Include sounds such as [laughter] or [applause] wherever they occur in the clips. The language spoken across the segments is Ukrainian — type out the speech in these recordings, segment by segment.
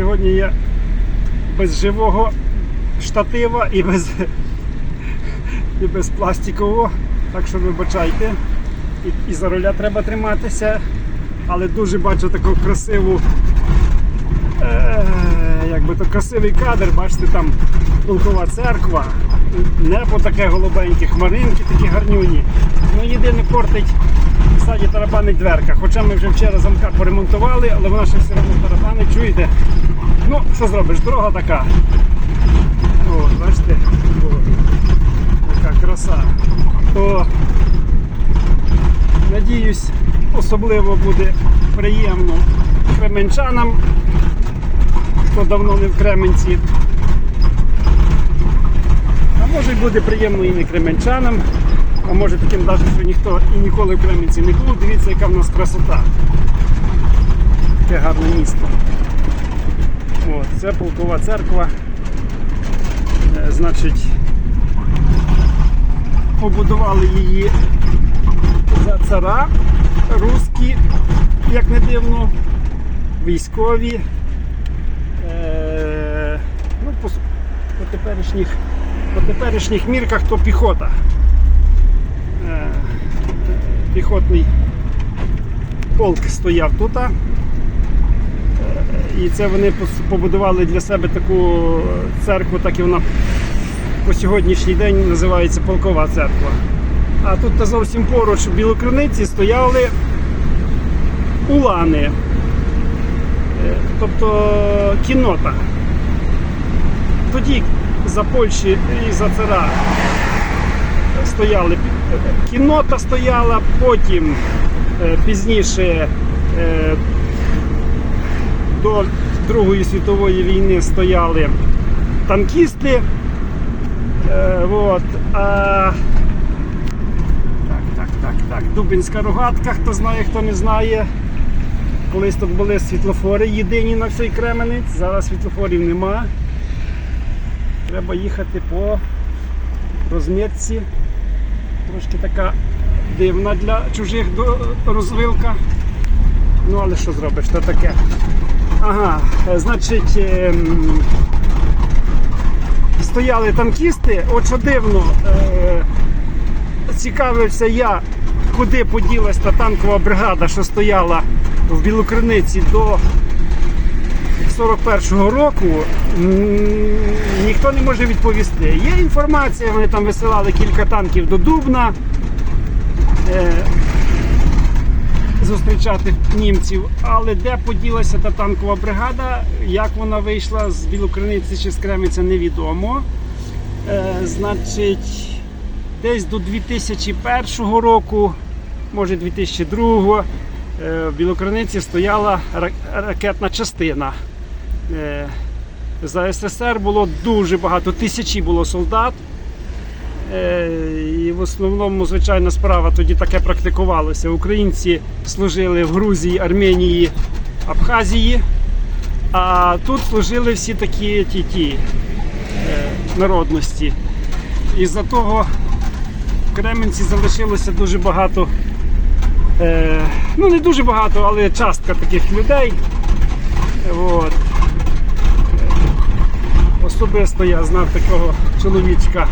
Сьогодні я без живого штатива і без, і без пластикового. Так що вибачайте. І, і за руля треба триматися. Але дуже бачу таку красиву, е, як то красивий кадр, бачите, там полкова церква, небо таке голубеньке, хмаринки такі гарнюні. Ну єдине портить ззаді тарабанить дверка. Хоча ми вже вчора замка поремонтували, але вона ще все одно тарабанить, чуєте? Ну, що зробиш, дорога така. О, бачите, О, яка краса. То надіюсь, особливо буде приємно кременчанам, хто давно не в Кременці. А може буде приємно і не кременчанам, а може таким навіть, що ніхто і ніколи в Кременці не був. Дивіться, яка в нас красота. Яке гарне місто. От, це полкова церква. Е, Значить, побудували її за цара русські, як не дивно, військові. Е, ну, по, по, теперішніх, по теперішніх мірках то піхота. Е, піхотний полк стояв тут. Е, і це вони побудували для себе таку церкву, так і вона по сьогоднішній день називається Полкова церква. А тут зовсім поруч в Білокриниці стояли улани, Е, тобто кінота. Тоді за Польщі і за цара стояли кінота стояла, потім е, пізніше е, до Другої світової війни стояли танкісти. Е, вот. а, так, так, так, так. Дубинська рогатка, хто знає, хто не знає. Колись тут були світлофори єдині на всій Кременець, зараз світлофорів нема. Треба їхати по розмітці. Трошки така дивна для чужих розвилка. Ну, але що зробиш, то таке. Ага, е, значить, ем, стояли танкісти. От що дивно, е, цікавився я, куди поділась та танкова бригада, що стояла в Білокриниці до 41-го року. Ніхто не може відповісти. Є інформація, вони там висилали кілька танків до Дубна. Зустрічати німців, але де поділася та танкова бригада, як вона вийшла з Білокриниці чи з Кремниця, невідомо. Е, значить, десь до 2001 року, може 2002, е, в Білокриниці стояла ра- ракетна частина. Е, за СССР було дуже багато, тисячі було солдат. Е, І в основному, звичайна справа, тоді таке практикувалося. Українці служили в Грузії, Арменії, Абхазії, а тут служили всі такі ті, ті е, народності. Із-за того в Кременці залишилося дуже багато, е, ну не дуже багато, але частка таких людей. От. Особисто я знав такого чоловічка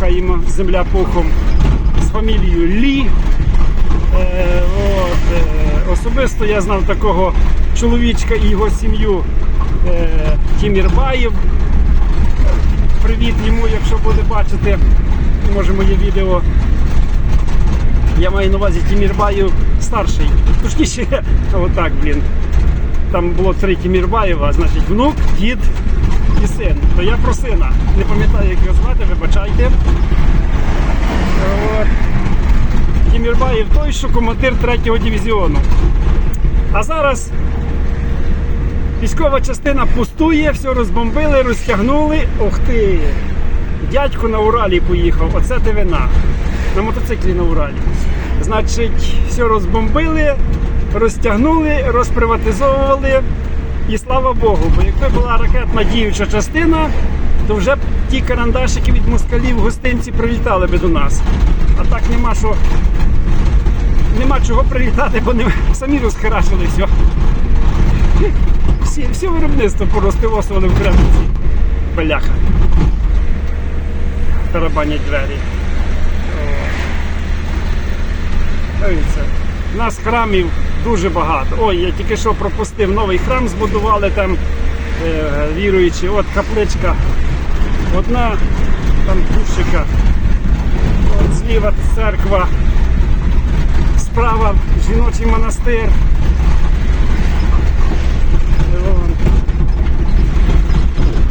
хай земля пухом з фамілією Лі. Е, от, е, особисто я знав такого чоловічка і його сім'ю е, Тімірбаєв. Привіт йому, якщо буде бачити, може моє відео. Я маю на увазі Тімірбаєв старший. Точніше, [laughs] отак, блін. Там було три Тімірбаєва, значить внук, дід і син. То я про сина. Не пам'ятаю, як його звати, вибачайте. Тімірбаєв той, що командир 3-го дивізіону. А зараз військова частина пустує, все розбомбили, розтягнули. Ох ти! Дядько на Уралі поїхав, оце дивина. На мотоциклі на Уралі. Значить, все розбомбили, розтягнули, розприватизовували. І слава Богу, бо якби була ракетна діюча частина, то вже б ті карандашики від москалів гостинці прилітали би до нас. А так нема що. Нема чого прилітати, бо не, самі розхерачили все. Все всі, всі виробництво порозпивосували в Кремниці. Бляха. Тарабанять двері. Дивіться, у нас храмів дуже багато. Ой, я тільки що пропустив новий храм, збудували там е, віруючі. От капличка. Одна, там кущика. От зліва церква. Справа жіночий монастир.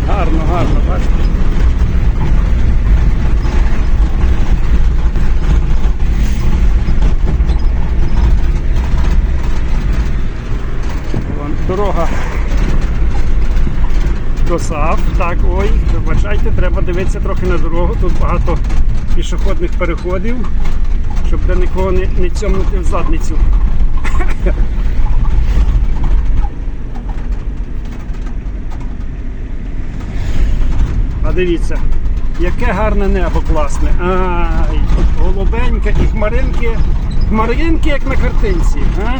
Гарно, гарно, бачите. Дорога до САФ. Так, ой, вибачайте, треба дивитися трохи на дорогу. Тут багато пішохідних переходів, щоб де нікого не, не цьомнути в задницю. А дивіться, яке гарне небо класне. Ай, голубеньке і хмаринки. Хмаринки, як на картинці. А?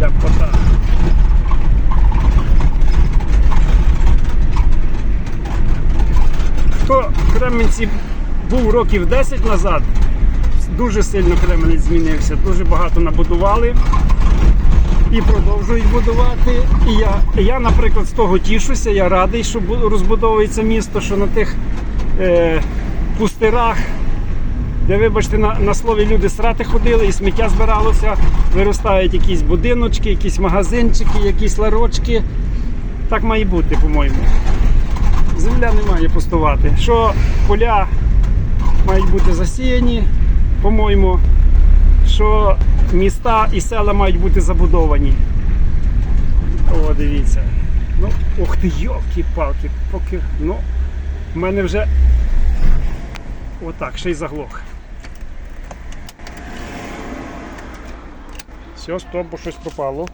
Ляпота. Хто в Кременці був років 10 назад, дуже сильно Кременець змінився, дуже багато набудували і продовжують будувати. І я, я, наприклад, з того тішуся, я радий, що розбудовується місто, що на тих е, пустирах, де, вибачте, на, на слові люди срати ходили і сміття збиралося, виростають якісь будиночки, якісь магазинчики, якісь ларочки. Так має бути, по-моєму. Земля не має пустувати. Що поля мають бути засіяні, по-моєму, що міста і села мають бути забудовані. О, дивіться. Ну, ух ти, йолки-палки, поки. Ну, в мене вже отак, ще й заглох. Все, стоп, бо щось пропало.